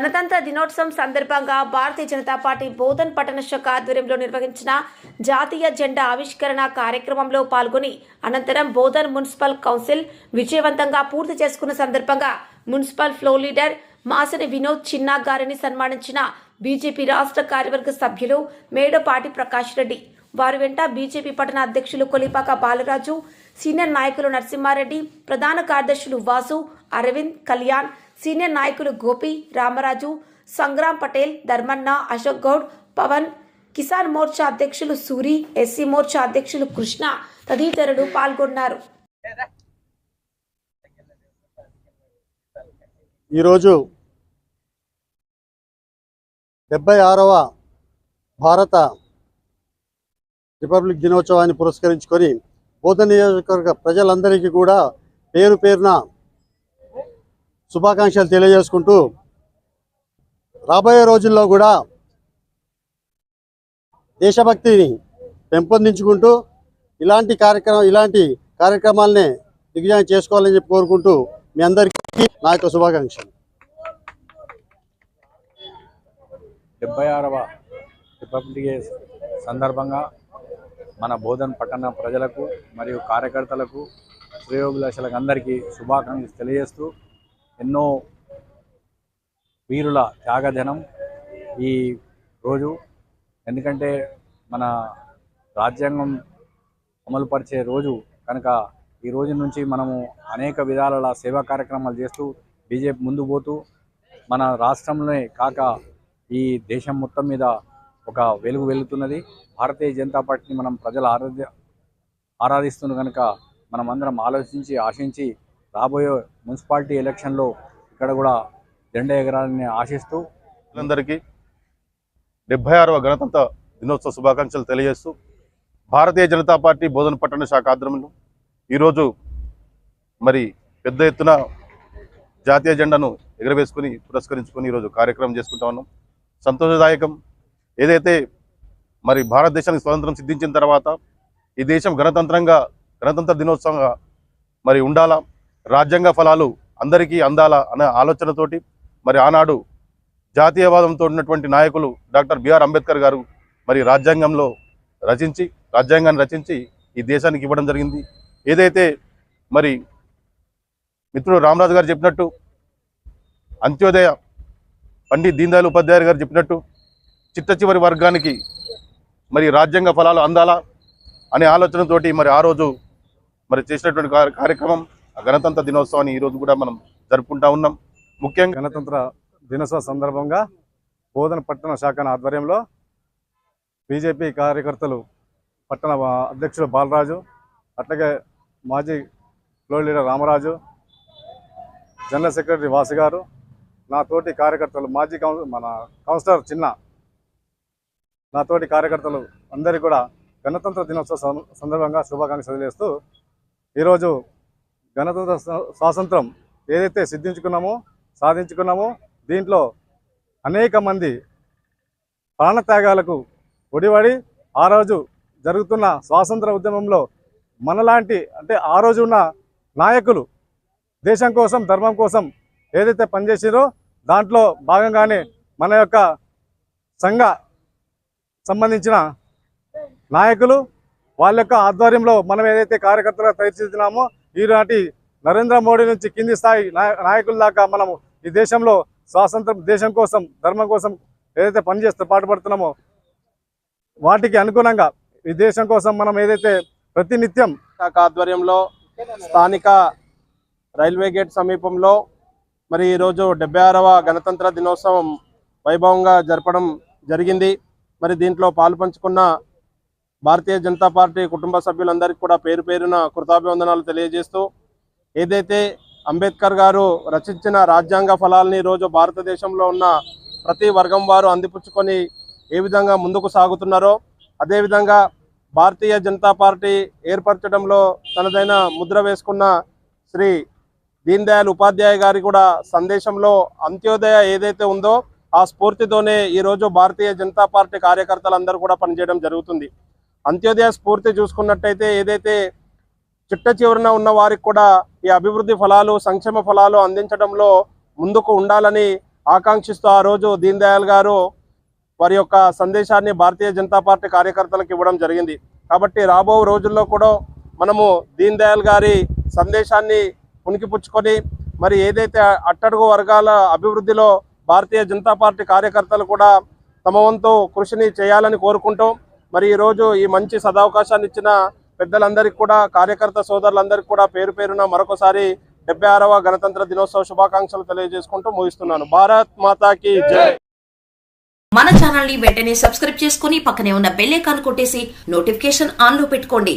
గణతంత్ర దినోత్సవం సందర్భంగా భారతీయ జనతా పార్టీ బోధన్ పట్టణ శాఖ ఆధ్వర్యంలో నిర్వహించిన జాతీయ జెండా ఆవిష్కరణ కార్యక్రమంలో పాల్గొని అనంతరం బోధన్ మున్సిపల్ కౌన్సిల్ విజయవంతంగా పూర్తి చేసుకున్న సందర్భంగా municipal floor leader Masani Vinod Chinna గారిని సన్మానించిన బీజేపీ రాష్ట్ర కార్యవర్గ సభ్యులు మేడపాటి ప్రకాష్ రెడ్డి. వారి వెంట బీజేపీ పట్టణ అధ్యక్షులు కొలిపాక బాలరాజు సీనియర్ నాయకులు నరసింహారెడ్డి ప్రధాన కార్యదర్శులు వాసు అరవింద్ కళ్యాణ్ సీనియర్ నాయకులు గోపి రామరాజు సంగ్రామ్ పటేల్ ధర్మన్న అశోక్ గౌడ్ పవన్ కిసాన్ మోర్చా అధ్యక్షులు సూరి ఎస్సీ మోర్చా అధ్యక్షులు కృష్ణ తదితరులు పాల్గొన్నారు. ఈరోజు డెబ్బై ఆరవ భారత రిపబ్లిక్ దినోత్సవాన్ని పురస్కరించుకొని బోధన నియోజకవర్గ ప్రజలందరికీ కూడా పేరు పేరున శుభాకాంక్షలు తెలియజేసుకుంటూ రాబోయే రోజుల్లో కూడా దేశభక్తిని పెంపొందించుకుంటూ ఇలాంటి కార్యక్రమం ఇలాంటి కార్యక్రమాలనే దిగ్విజయం చేసుకోవాలని చెప్పి కోరుకుంటూ మీ అందరికీ నా యొక్క శుభాకాంక్షలు. డెబ్బై ఆరవ రిపబ్లిక్ డే సందర్భంగా మన బోధన్ పట్టణ ప్రజలకు మరియు కార్యకర్తలకు శ్రేయోభిలాషులకు అందరికీ శుభాకాంక్షలు తెలియజేస్తూ ఎన్నో వీరుల త్యాగదినం ఈ రోజు. ఎందుకంటే మన రాజ్యాంగం అమలుపరిచే రోజు కనుక ఈ రోజు నుంచి మనము అనేక విధాల సేవా కార్యక్రమాలు చేస్తూ బీజేపీ ముందు పోతూ మన రాష్ట్రంలోనే కాక ఈ దేశం మొత్తం మీద ఒక వెలుగు వెలుగుతున్నది. భారతీయ జనతా పార్టీని మనం ప్రజల ఆరాధ్య ఆరాధిస్తున్న కనుక మనం అందరం ఆలోచించి ఆశించి రాబోయే మున్సిపాలిటీ ఎలక్షన్లో ఇక్కడ కూడా జెండా ఎగరాలని ఆశిస్తూ అందరికీ డెబ్బై ఆరవ గణతంత్ర దినోత్సవ శుభాకాంక్షలు తెలియజేస్తూ భారతీయ జనతా పార్టీ బోధన పట్టణ శాఖ ఆధ్వర్యంలో ఈరోజు మరి పెద్ద ఎత్తున జాతీయ జెండాను ఎగరవేసుకుని పురస్కరించుకొని ఈరోజు కార్యక్రమం చేసుకుంటా ఉన్నాం. సంతోషదాయకం. ఏదైతే మరి భారతదేశానికి స్వతంత్రం సిద్ధించిన తర్వాత ఈ దేశం గణతంత్రంగా గణతంత్ర దినోత్సవంగా మరి ఉండాలా? రాజ్యాంగ ఫలాలు అందరికీ అందాల అనే ఆలోచనతోటి మరి ఆనాడు జాతీయవాదంతో ఉన్నటువంటి నాయకులు డాక్టర్ బిఆర్ అంబేద్కర్ గారు మరి రాజ్యాంగంలో రచించి రాజ్యాంగాన్ని రచించి ఈ దేశానికి ఇవ్వడం జరిగింది. ఏదైతే మరి మిత్రుడు రామరాజు గారు చెప్పినట్టు అంత్యోదయ పండిత్ దీన్దయాల్ ఉపాధ్యాయులు గారు చెప్పినట్టు చిట్ట చివరి వర్గానికి మరి రాజ్యాంగ ఫలాలు అందాలా అనే ఆలోచనతోటి మరి ఆ రోజు మరి చేసినటువంటి కార్య- కార్యక్రమం గణతంత్ర దినోత్సవాన్ని ఈరోజు కూడా మనం జరుపుకుంటా ఉన్నాం. ముఖ్యంగా గణతంత్ర దినోత్సవ సందర్భంగా బోధన పట్టణ శాఖ ఆధ్వర్యంలో బీజేపీ కార్యకర్తలు పట్టణ అధ్యక్షులు బాలరాజు అట్లాగే మాజీ floor leader Ramaraju general secretary Vasu గారు నా తోటి కార్యకర్తలు మాజీ కౌన్ మన కౌన్సిలర్ చిన్న నా తోటి కార్యకర్తలు అందరికీ కూడా గణతంత్ర దినోత్సవ సందర్భంగా శుభాకాంక్షలు తెలియజేస్తూ ఈరోజు గణతంత్ర స్వాతంత్రం ఏదైతే సిద్ధించుకున్నామో సాధించుకున్నామో దీంట్లో అనేక మంది ప్రాణత్యాగాలకు ఒడివడి ఆ రోజు జరుగుతున్న స్వాతంత్ర ఉద్యమంలో మనలాంటి అంటే ఆ రోజు ఉన్న నాయకులు దేశం కోసం ధర్మం కోసం ఏదైతే పనిచేసారో దాంట్లో భాగంగానే మన యొక్క సంఘ సంబంధించిన నాయకులు వాళ్ళ యొక్క ఆధ్వర్యంలో మనం ఏదైతే కార్యకర్తలుగా తీర్చిదిద్దినామో ఈనాటి నరేంద్ర మోడీ నుంచి కింది స్థాయి నాయకుల దాకా మనము ఈ దేశంలో స్వాతంత్రం దేశం కోసం ధర్మం కోసం ఏదైతే పనిచేస్తూ పాటుపడుతున్నామో వాటికి అనుగుణంగా ఈ దేశం కోసం మనం ఏదైతే ప్రతినిత్యం శాఖ ఆధ్వర్యంలో స్థానిక రైల్వే గేట్ సమీపంలో మరి ఈరోజు డెబ్బై ఆరవ గణతంత్ర దినోత్సవం వైభవంగా జరపడం జరిగింది. మరి దీంట్లో పాలు పంచుకున్న భారతీయ జనతా పార్టీ కుటుంబ సభ్యులందరికీ కూడా పేరు పేరున కృతాభివందనాలు తెలియజేస్తూ ఏదైతే అంబేద్కర్ గారు రచించిన రాజ్యాంగ ఫలాల్ని ఈరోజు భారతదేశంలో ఉన్న ప్రతి వర్గం వారు అందిపుచ్చుకొని ఏ విధంగా ముందుకు సాగుతున్నారో అదేవిధంగా భారతీయ జనతా పార్టీ ఏర్పరచడంలో తనదైన ముద్ర వేసుకున్న శ్రీ దీన్ దయాళ్ ఉపాధ్యాయ గారి కూడా సందేశంలో అంత్యోదయ ఏదైతే ఉందో ఆ స్ఫూర్తితోనే ఈరోజు భారతీయ జనతా పార్టీ కార్యకర్తలందరూ కూడా పనిచేయడం జరుగుతుంది. అంత్యోదయ స్ఫూర్తి చూసుకున్నట్టయితే ఏదైతే చిట్ట చివరన ఉన్న వారికి కూడా ఈ అభివృద్ధి ఫలాలు సంక్షేమ ఫలాలు అందించడంలో ముందుకు ఉండాలని ఆకాంక్షిస్తూ ఆ రోజు దీన్ దయాళ్ గారు వారి యొక్క సందేశాన్ని భారతీయ జనతా పార్టీ కార్యకర్తలకు ఇవ్వడం జరిగింది. కాబట్టి రాబో రోజుల్లో కూడా మనము దీన్ దయాళ్ గారి సందేశాన్ని పుణికిపుచ్చుకొని మరి ఏదైతే అట్టడుగు వర్గాల అభివృద్ధిలో భారతీయ జనతా పార్టీ కార్యకర్తలు కూడా తమ వంతు కృషిని చేయాలని కోరుకుంటూ మరి ఈరోజు ఈ మంచి సదావకాశాన్ని ఇచ్చిన పెద్దలందరికీ కూడా కార్యకర్త సోదరులందరికీ కూడా పేరు పేరున మరొకసారి డెబ్బై ఆరవ గణతంత్ర దినోత్సవ శుభాకాంక్షలు తెలియజేసుకుంటూ ముగిస్తున్నాను. భారత్ మాతాకి జై! మన ఛానల్ని వెంటనే సబ్స్క్రైబ్ చేసుకుని పక్కనే ఉన్న బెల్ ఐకాన్ కొట్టేసి నోటిఫికేషన్ ఆన్లో పెట్టుకోండి.